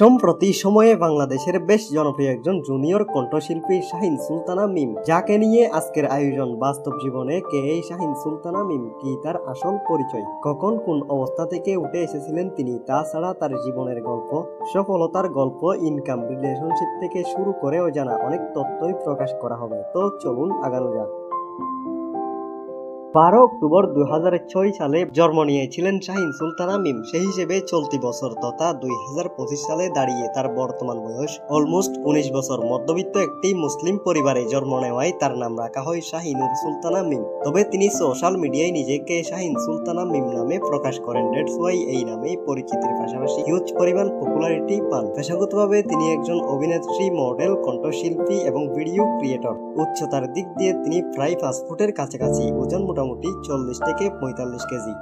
সম্প্রতি সময়ে বাংলাদেশের বেশ জনপ্রিয় একজন জুনিয়র কণ্ঠশিল্পী শাহিন সুলতানা মিম, যাকে নিয়ে আজকের আয়োজন বাস্তব জীবনে কে এই শাহিন সুলতানা মিম কি তার আসল পরিচয়, কখন কোন অবস্থা থেকে উঠে এসেছিলেন তিনি তাছাড়া তার জীবনের গল্প, সফলতার গল্প ইনকাম রিলেশনশিপ থেকে শুরু করে জানা অনেক তথ্যই প্রকাশ করা হবে। তো চলুন আগানো যাক। বারো অক্টোবর দুই হাজার ছয় সালে জন্ম নিয়েছিলেন শাহিন সুলতানা মিম। সেই হিসেবে চলতি বছর তথা দুই হাজার পঁচিশ সালে দাঁড়িয়ে তার বর্তমান বয়স অলমোস্ট উনিশ বছর। মধ্যবিত্ত একটি মুসলিম পরিবারে জন্ম নেওয়ায় তার নাম রাখা হয় শাহিনুর সুলতানা মিম। তবে তিনি সোশ্যাল মিডিয়ায় নিজেকে শাহিন সুলতানা মিম নামে প্রকাশ করেন। ডেটস ওয়াই এই নামেই পরিচিতির পাশাপাশি হিউজ পরিমাণ পপুলারিটি পান। পেশাগতভাবে তিনি একজন অভিনেত্রী মডেল কণ্ঠশিল্পী এবং ভিডিও ক্রিয়েটর উচ্চতার দিক দিয়ে তিনি প্রায় পাঁচ ফুটের কাছাকাছি। ওজন মোটামুটি চল্লিশ থেকে পঁয়তাল্লিশ কেজি।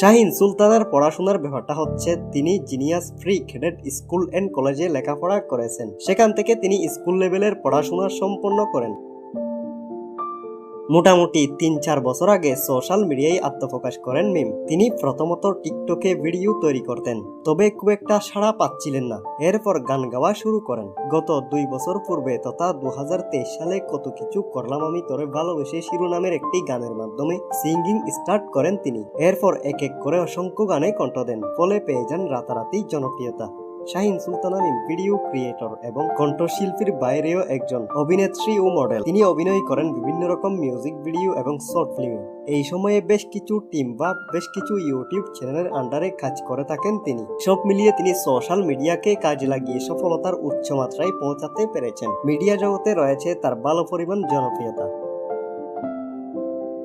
শাহিন সুলতানার পড়াশোনার ব্যাপারটা হচ্ছে, তিনি genius free cadet school and কলেজে লেখাপড়া করেছেন। সেখান থেকে তিনি স্কুল লেভেলের পড়াশোনা সম্পন্ন করেন। মোটামুটি তিন চার বছর আগে সোশ্যাল মিডিয়ায় আত্মপ্রকাশ করেন মিম। তিনি প্রথমত টিকটকে ভিডিও তৈরি করতেন, তবে খুব একটা সাড়া পাচ্ছিলেন না। এরপর গান গাওয়া শুরু করেন। গত দুই বছর পূর্বে তথা দু হাজার তেইশ সালে কত কিছু করলাম আমি তোরে ভালোবেসে শিরোনামের একটি গানের মাধ্যমে সিঙ্গিং স্টার্ট করেন তিনি। এরপর এক এক করে অসংখ্য গানে কণ্ঠ দেন, ফলে পেয়ে যান রাতারাতি জনপ্রিয়তা। শাহিন সুলতানা মিম ভিডিও ক্রিয়েটর এবং কণ্ঠশিল্পীর বাইরেও একজন অভিনেত্রী ও মডেল। তিনি অভিনয় করেন বিভিন্ন রকম মিউজিক ভিডিও এবং শর্ট ফিল্মে। এই সময়ে বেশ কিছু টিম বা বেশ কিছু ইউটিউব চ্যানেলের আন্ডারে কাজ করে থাকেন তিনি। সব মিলিয়ে তিনি সোশ্যাল মিডিয়াকে কাজে লাগিয়ে সফলতার উচ্চ মাত্রায় পৌঁছাতে পেরেছেন। মিডিয়া জগতে রয়েছে তার ভালো পরিমাণ জনপ্রিয়তা।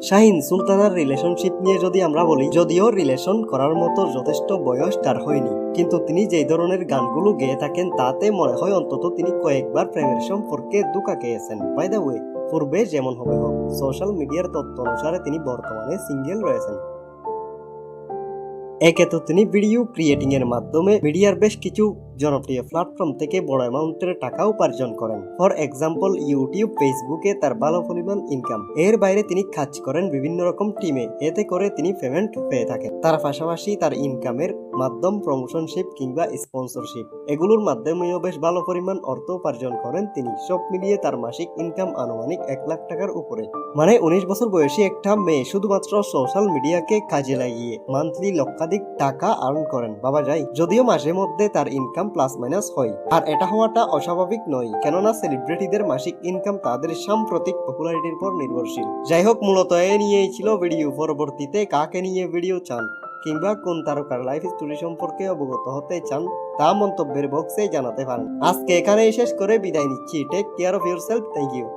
শাহিন সুলতানার রিলেশনশিপ নিয়ে যদি আমরা বলি, যদিও রিলেশন করার মতো যথেষ্ট বয়স তার হয়নি। কিন্তু তিনি যেই ধরনের গানগুলো গেয়ে থাকেন, তাতে মনে হয় অন্তত তিনি কয়েকবার প্রেমের সম্পর্কে দুকা খেয়েছেন। বাই দ্য ওয়ে পূর্বে যেমন হবে হোক সোশ্যাল মিডিয়ার তথ্য অনুসারে তিনি বর্তমানে সিঙ্গেল রয়েছেন। একে তো তিনি ভিডিও ক্রিয়েটিং এর মাধ্যমে মিডিয়ার বেশ কিছু জনপ্রিয় প্ল্যাটফর্ম থেকে বড় অ্যামাউন্টের টাকা উপার্জন করেন। ফর এক্সাম্পল ইউটিউব ফেসবুকে তার ভালো পরিমাণ ইনকাম এর বাইরে তিনি কাজ করেন বিভিন্ন রকম টিমে এতে করে তিনি পেমেন্ট পেয়ে থাকেন। তার পাশাপাশি তার ইনকামের মাধ্যম প্রমোশনশিপ কিংবা স্পন্সরশিপ এগুলোর মাধ্যমেও বেশ ভালো পরিমাণ অর্থ উপার্জন করেন তিনি। সব মিলিয়ে তার মাসিক ইনকাম আনুমানিক এক লাখ টাকার উপরে। মানে উনিশ বছর বয়সী একটা মেয়ে শুধুমাত্র সোশ্যাল মিডিয়াকে কাজে লাগিয়ে মান্থলি লক্ষাধিক টাকা আর্ন করেন। বাবা যাই, যদিও মাঝে মধ্যে তার ইনকাম প্লাস মাইনাস হয়। আর এটা হওয়াটা অস্বাভাবিক নয়, কেননা সেলিব্রিটিদের মাসিক ইনকাম তাদের সাম্প্রতিক পপুলারিটির উপর নির্ভরশীল। যাই হোক, মূলত এ নিয়েই ছিল ভিডিও পরবর্তীতে কাকে নিয়ে ভিডিও চান, কিংবা কোন তারকার লাইফ স্টোরি সম্পর্কে অবগত হতে চান, তা মন্তব্যের বক্সে জানাতে পারেন। আজকে এখানেই শেষ করে বিদায় নিচ্ছি। Take care of your self thank you